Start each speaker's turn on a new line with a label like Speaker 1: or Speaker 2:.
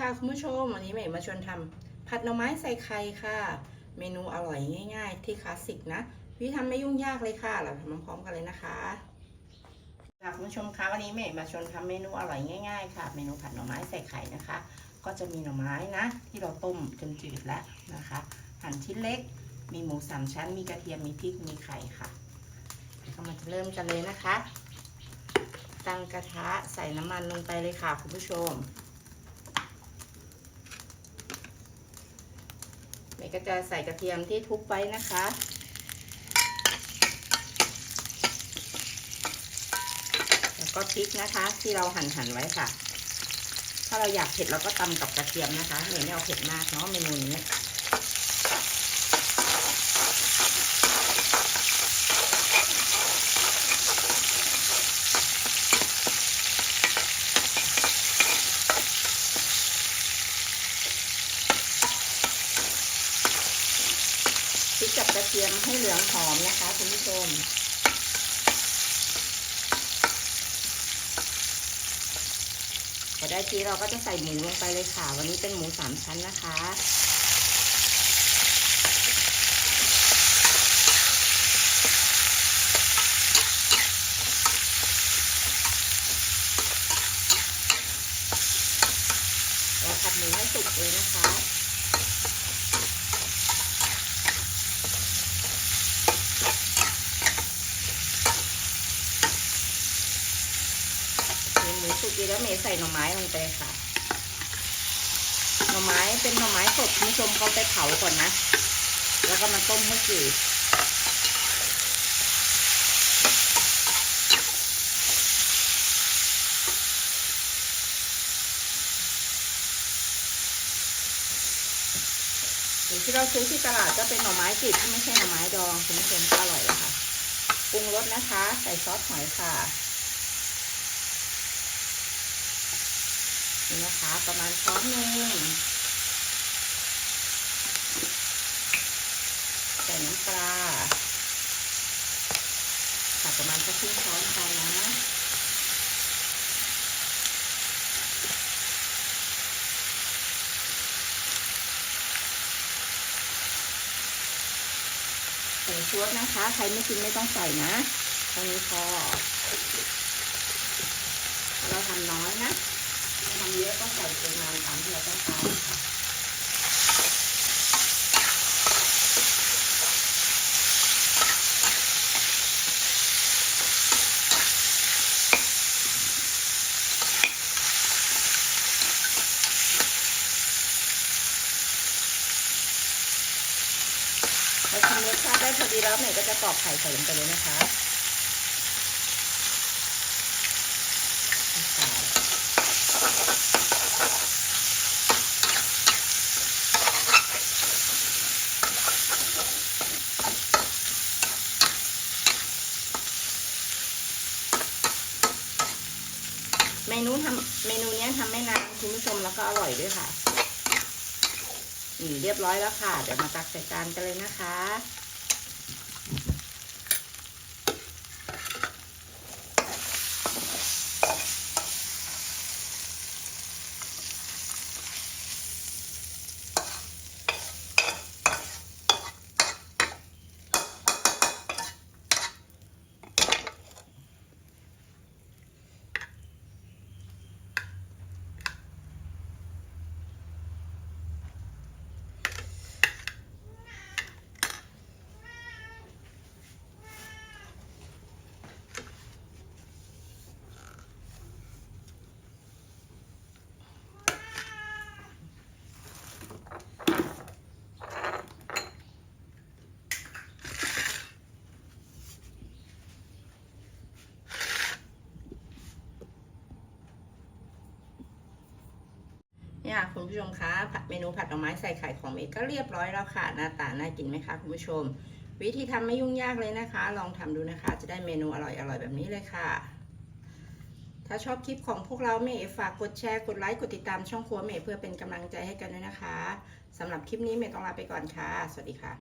Speaker 1: ค่ะคุณผู้ชมวันนี้เมย์มาชวนทำผัดหน่อไม้ใส่ไข่ค่ะ เมนูอร่อยง่าย ๆ ที่คลาสสิกนะวิธีทำไม่ยุ่งยากเลยค่ะ เราทำพร้อมๆกันเลยนะคะค่ะคุณผู้ชมคะวันนี้เมย์มาชวนทำเมนูอร่อยง่ายๆค่ะ เมนูผัดหน่อไม้ใส่ไข่นะคะ ก็จะมีหน่อไม้นะ ที่เราต้มจนจืดแล้วนะคะ หั่นชิ้นเล็ก มีหมูสามชั้น มีกระเทียมมีพริกมีไข่ค่ะก็มาเริ่มกันเลยนะคะ ตั้งกระทะใส่น้ำมันลงไปเลยค่ะคุณผู้ชม เมย์ก็จะใส่กระเทียมที่ทุบไว้นะคะ แล้วก็พริกนะคะที่เราหั่นหั่นไว้ค่ะ ถ้าเราอยากเผ็ดเราก็ตำกับกระเทียมนะคะเมย์ไม่เอาเผ็ดมากเนาะเมนูนี้ พริกกับกระเทียมให้เหลืองหอมนะคะคุณผู้ชม พอได้ทีเราก็จะใส่หมูลงไปเลยค่ะ วันนี้เป็นหมูสามชั้นนะคะเราผัดหมูให้สุกเลยนะคะ เห็นหมู สุกีแล้วเมย์ใส่หน่อไม้ลงไปค่ะ หน่อไม้เป็นหน่อไม้สดคุณผู้ชมเขาไปเผาก่อนนะ แล้วก็มาต้มให้จืดหรือที่เราซื้อที่ตลาดก็เป็นหน่อไม้จืดที่ไม่ใช่หน่อไม้ดองคุณผู้ชมก็อร่อยแล้วค่ะปรุงรสนะคะ ใส่ซอสหอยค่ะ นี่นะคะประมาณช้อนหนึ่งใส่น้ำปลาค่ะประมาณสักครึ่งช้อนค่ะนะใส่ชวดนะคะ ใครไม่กินไม่ต้องใส่นะเท่านี้พอเราทำน้อยนะ ทำเยอะก็ใส่ ปริมาณตามที่เราต้องการค่ะพอชิมรสชาติได้พอดีแล้วเนี่ยก็จะตอกไข่ใส่ลงไปเลยนะคะ ทำเมนูนี้ทำไม่นานคุณผู้ชมแล้วก็อร่อยด้วยค่ะนี่เรียบร้อยแล้วค่ะ เดี๋ยวมาตักใส่จานกันเลยนะคะ เนี่ยคุณผู้ชมคะผัดเมนูผัดดอกไม้ใส่ไข่ของเมก็เรียบร้อยแล้วค่ะหน้าตาน่ากินไหมคะคุณผู้ชม วิธีทำไม่ยุ่งยากเลยนะคะ ลองทำดูนะคะ จะได้เมนูอร่อยๆแบบนี้เลยค่ะ ถ้าชอบคลิปของพวกเราเมย์ฝากกดแชร์กดไลค์กดติดตามช่องครัวเมย์เพื่อเป็นกำลังใจให้กันด้วยนะคะสำหรับคลิปนี้เมย์ต้องลาไปก่อนค่ะ สวัสดีค่ะ